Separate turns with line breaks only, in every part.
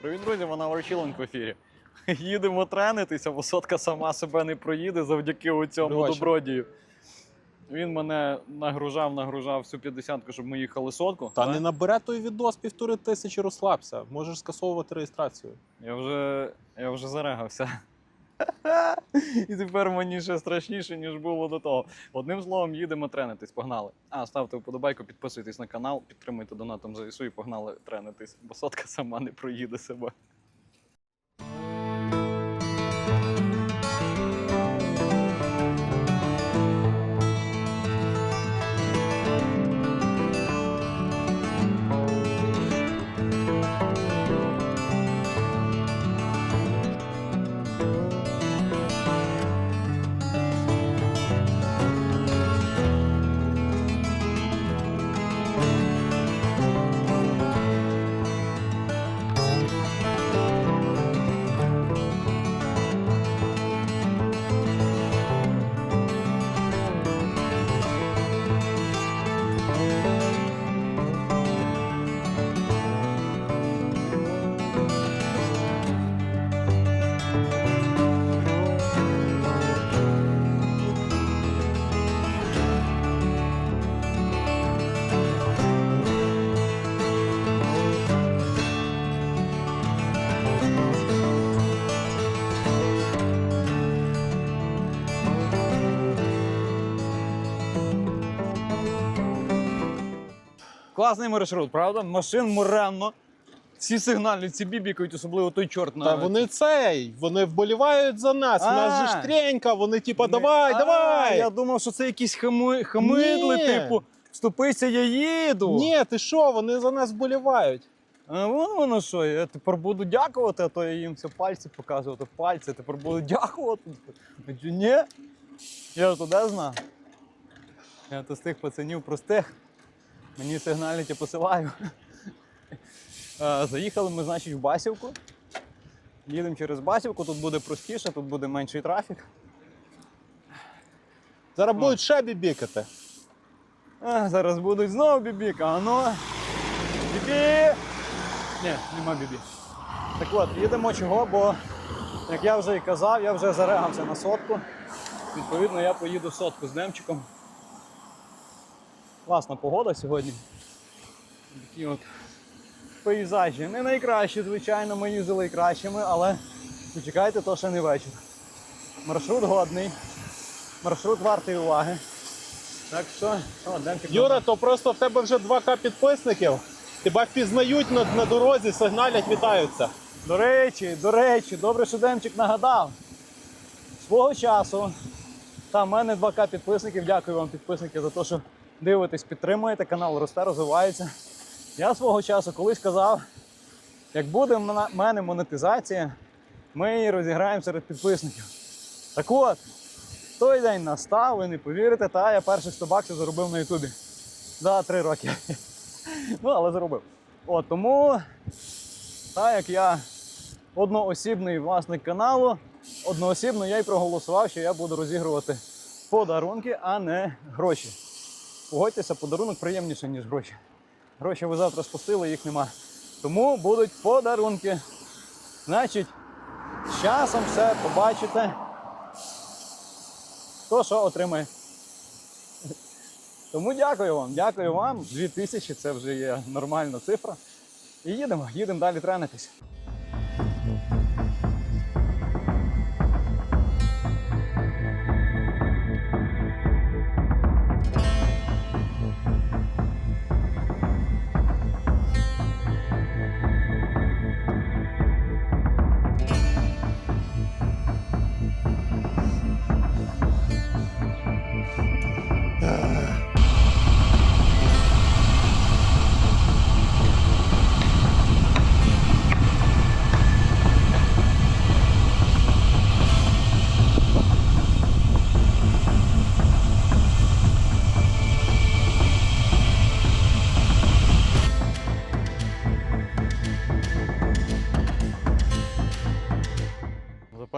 Привіт, друзі, вона Ворчіленко в ефірі. Їдемо тренитися, бо сотка сама себе не проїде завдяки цьому
Добрий
добродію. Він мене нагружав, нагружав всю 50-ку, щоб ми їхали сотку.
Та
Але
не набере той відос півтори тисячі, розслабся. Можеш скасовувати реєстрацію.
Я вже, я вже зарегався. І тепер мені ще страшніше, ніж було до того. Одним словом, їдемо тренитись, погнали. А, ставте вподобайку, підписуйтесь на канал, підтримуйте донатом ЗСУ і погнали тренитись, бо сотка сама не проїде себе. Класний маршрут, правда? Машин моренно. Всі сигнальні, ці бібікають, особливо той чорт на.
Та вони цей, вони вболівають за нас. У нас же ж тренька, вони типа, давай, давай.
Я думав, що це якісь хами... хамидли, типу, вступися, я їду.
Ні, ти що, вони за нас вболівають.
А вон воно що, я тепер буду дякувати, а то я їм все пальці показувати, пальці, тепер буду дякувати. Ні? Я туди знав. Я то з тих пацанів простих. Мені сигнальники посилаю. Заїхали ми, значить, в Басівку. Їдемо через Басівку, тут буде простіше, тут буде менший трафік.
Зараз будуть ще бібікати.
А, зараз будуть знову бібіка, а ну. Бібі! Ні, нема бібі. Так от, їдемо чого, бо, як я вже і казав, я вже зарегався на сотку. Відповідно, я поїду сотку з Демчиком. Класна погода сьогодні. Такі от пейзажі. Не найкращі, звичайно, ми їздили кращими, але почекайте, то ще не вечір. Маршрут годний. Маршрут вартий уваги. Так що, о.
Юра, то просто в тебе вже 2К підписників. Тебе впізнають на, на дорозі, сигналять, вітаються.
До речі, до речі, добре, що Демчик нагадав. Свого часу. Там в мене 2К підписників. Дякую вам, підписники, за те, що дивитесь, підтримуєте. Канал росте, розвивається. Я свого часу колись казав, як буде в мене монетизація, ми її розіграємо серед підписників. Так от, той день настав, ви не повірите, та я перших 100 баксів заробив на Ютубі за 3 роки. Ну, але заробив. От тому так як я одноосібний власник каналу, одноосібно я й проголосував, що я буду розігрувати подарунки, а не гроші. Погодьтеся, подарунок приємніше, ніж гроші. Гроші ви завтра спустили, їх нема. Тому будуть подарунки. Значить, з часом все побачите. Хто що отримає. Тому дякую вам, дякую вам. 2000 це вже є нормальна цифра. І їдемо, їдемо далі тренитись.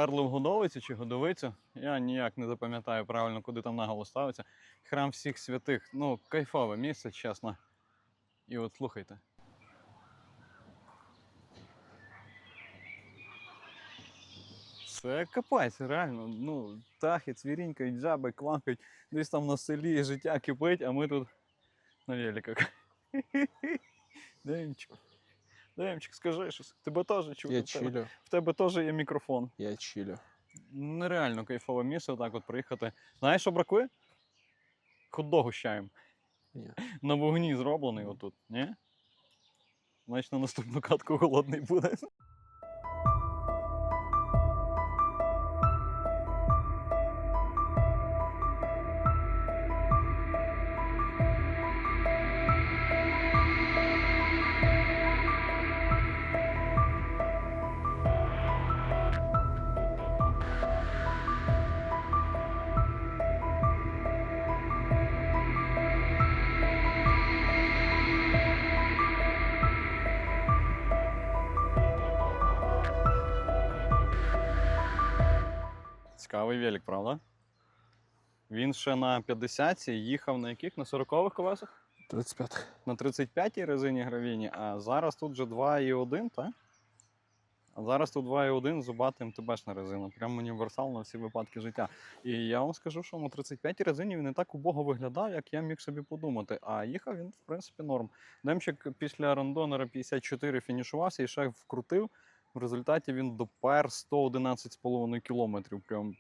Перли в Годовицю чи Годовицю. Я ніяк не запам'ятаю правильно, куди там наголо ставиться. Храм всіх святих. Ну, кайфове місце, чесно. І от слухайте. Це капець, реально. Ну, Птахи, цвірінькають, джаби, квакають. Десь там на селі життя кипить, а ми тут на великах. Да нічого. Демчик, скажи щось. Тебе теж чути.
Я
в тебе-
чилю,
В тебе теж є мікрофон.
я чилю.
Нереально кайфове місце, так от приїхати. Знаєш, що бракує? Хот-догу з чаєм.
Ні.
На вогні зроблений отут, ні? Значить, на наступну катку голодний буде. Цікавий велик, правда? Він ще на 50-ці їхав на яких? На 40-х колесах?
35.
На 35-й резині гравіні, а зараз тут вже 2,1, так? А зараз тут 2,1 зубатим МТБшна резина. Прям універсал на всі випадки життя. І я вам скажу, що на 35-й резині він не так убого виглядав, як я міг собі подумати. А їхав він, в принципі, норм. Демчик після рандонера 54 фінішувався і ще вкрутив. В результаті він допер 111,5 кілометрів. Прям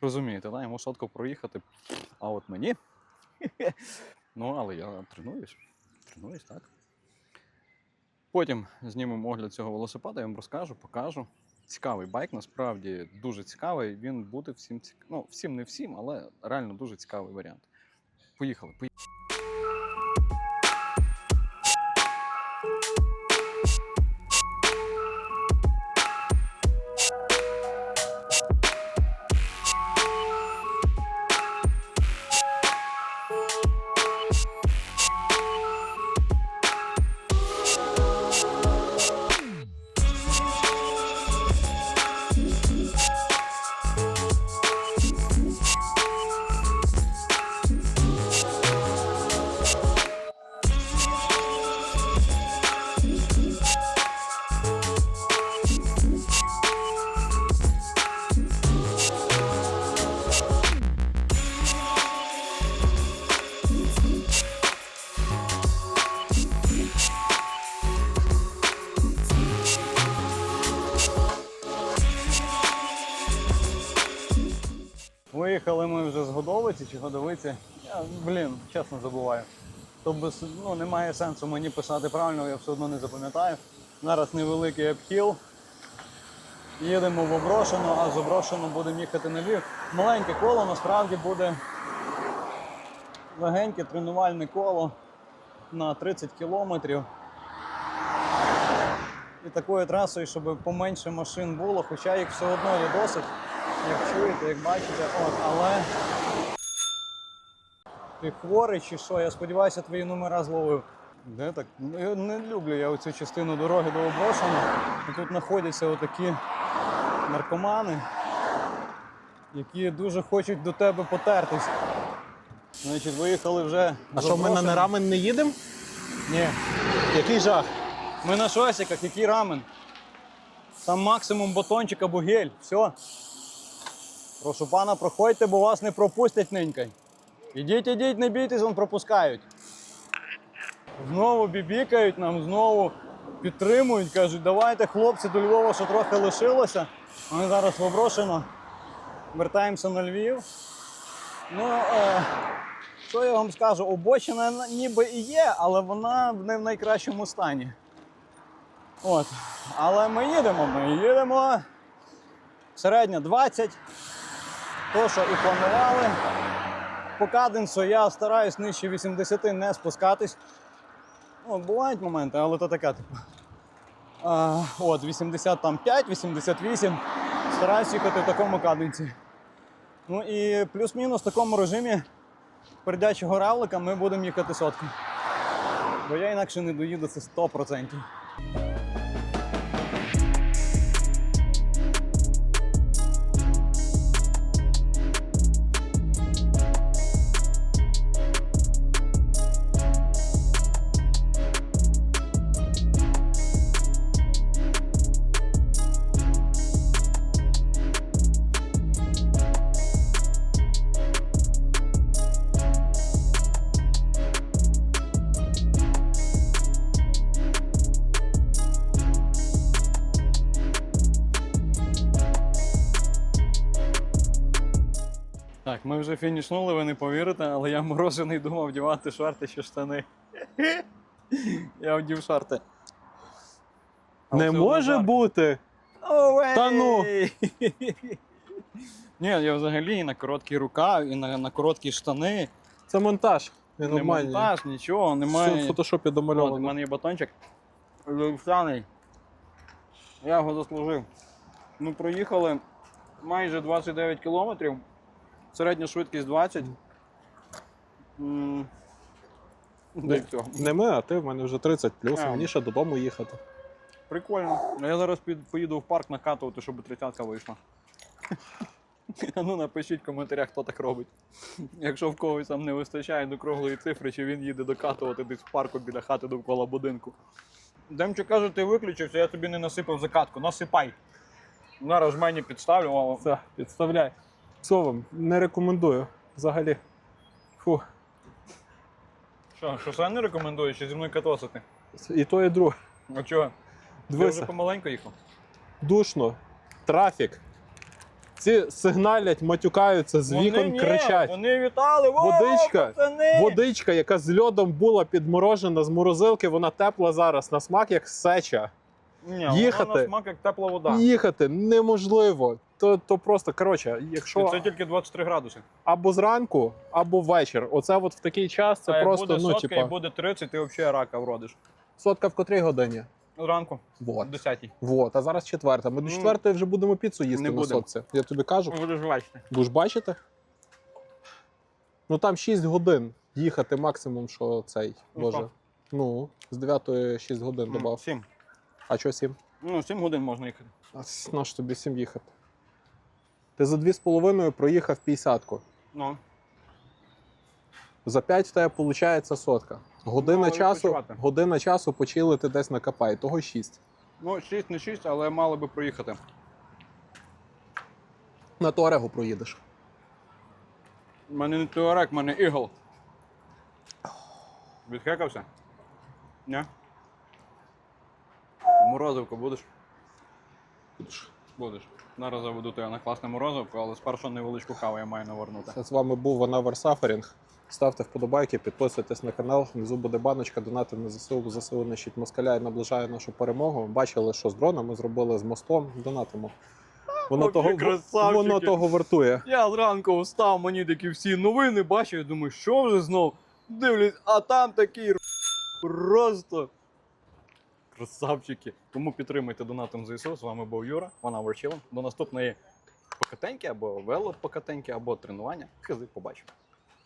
розумієте, да? йому сотку проїхати. А от мені. ну, але я тренуюсь. Тренуюсь, так. Потім знімемо огляд цього велосипеда, я вам розкажу, покажу. Цікавий байк, насправді дуже цікавий. Він буде всім цік... Ну, всім не всім, але реально дуже цікавий варіант. Поїхали. поїхали. Годовиці чи Годовиці. Я, блін, чесно забуваю. То без, ну, немає сенсу мені писати правильно, я все одно не запам'ятаю. Зараз невеликий обхіл. Їдемо в Оброшено, а з Оброшено будемо їхати на Львів. Маленьке коло насправді буде легеньке тренувальне коло на 30 кілометрів. І такою трасою, щоб поменше машин було, хоча їх все одно є досить як чуєте, як бачите, от, але ти хворий чи що? Я сподіваюся, твої номера зловив. Де так? Ну, я Не люблю я оцю частину дороги до Оброшена. Тут знаходяться отакі наркомани, які дуже хочуть до тебе потертись. Значить, виїхали вже.
А
з
що, ми на нерамен не їдемо?
Ні.
Який жах?
Ми на шосиках, який рамен. Там максимум батончик або гель. Все. Прошу пана, проходьте, бо вас не пропустять ненькай. Ідіть, ідіть, не бійтесь, вон пропускають. Знову бібікають нам, знову підтримують, кажуть, давайте, хлопці, до Львова, що трохи лишилося. Ми зараз в Оброшено. Вертаємося на Львів. Ну, е, що я вам скажу, обочина ніби і є, але вона не в найкращому стані. От. Але ми їдемо, ми їдемо. Середня 20. То, що і планували. По каденсу я стараюсь нижче 80 не спускатись. Ну, бувають моменти, але то таке, типу. А, от, 85, 88. Стараюсь їхати в такому каденсі. Ну і плюс-мінус в такому режимі передячого равлика ми будемо їхати сотку. Бо я інакше не доїду це 100%. Так, ми вже фінішнули, ви не повірите, але я морожений думав вдівати шорти чи штани. Я вдів шорти. А
Не може
одно
бути.
Овей!
Та ну!
Ні, я взагалі і на короткий рукав, і на, на короткі штани.
Це монтаж.
Не монтаж, нічого,
Все в
немає.
фотошопі
От, у мене є батончик. Левсяний. Я його заслужив. Ми проїхали майже 29 кілометрів. Середня швидкість 20. М, Да і все.
Не ми, а ти в мене вже 30 плюс,
А.
мені ще додому їхати.
Прикольно. Ну, Я зараз під- поїду в парк накатувати, щоб тридцятка вийшла. А ну напишіть в коментарях, хто так робить. Якщо в когось там не вистачає до круглої цифри, чи він їде докатувати десь в парку біля хати довкола будинку. Демчо каже, ти виключився, я тобі не насипав закатку. Насипай. Зараз мені підставлю.
Все, підставляй. Словом, не рекомендую взагалі. Фу.
Що, що сам не рекомендуєш, чи зі мною катосити?
І то, і друге.
А чого? Ти вже помаленьку їхав?
душно, трафік. Ці сигналять, матюкаються, з вікон
ні,
кричать.
Вони вітали, «О,
Водичка,
пацани!»
Водичка, яка з льодом була підморожена з морозилки, вона тепла зараз, на смак як сеча.
Ні, вона на смак як тепла вода.
Їхати неможливо. То, то просто, коротше, якщо
Це тільки 23 градуси.
або зранку, або ввечір. Оце от в такий час це
а
просто,
буде
ну,
сотка
типа,
і буде 30, ти взагалі рака вродиш.
сотка в котрій годині.
Зранку,
Вот.
в 10
Вот, а зараз четверта. Ми до
Ну,
четвертої вже будемо піцу їсти
не
на
будемо.
сотці. Я тобі кажу.
Будеш бачити.
Будеш бачити? Ну там 6 годин їхати максимум, що цей.
Ну,
Боже.
що?
Ну, з 9 6 годин додав.
7.
А що 7?
Ну, 7 годин можна їхати.
А на що тобі 7 їхати? Ти за 2,5 проїхав 50-ку.
Ну,
За 5 в тебе виходить сотка. Година
Ну,
часу,
відпочивати.
година часу почилити десь на капай, того 6.
ну 6 не 6, але мали би проїхати.
На Туарегу проїдеш.
У мене не теорек, у мене ігл. Відхекався? Ні? Морозивку будеш?
Будеш.
Будеш. Зараз заведу тебе на класне морозивку, але спершу невеличку каву я маю навернути.
Це з вами був Ванавер Сафарінг. Ставте вподобайки, підписуйтесь на канал. Внизу буде баночка, донати на ЗСУ. ЗСУ нищить москаля і наближає нашу перемогу. Бачили, що з дронами зробили з мостом. Донатимо. Воно,
Які
того,
красавчики!
воно того вартує.
Я зранку встав, мені такі всі новини бачу, я думаю, що вже знов? Дивлюсь, а там такий просто красавчики. Тому підтримуйте донатом ЗСУ. З вами був Юра, вона Ворчилом. До наступної покатеньки або велопокатеньки, або тренування. Хизи, побачимо.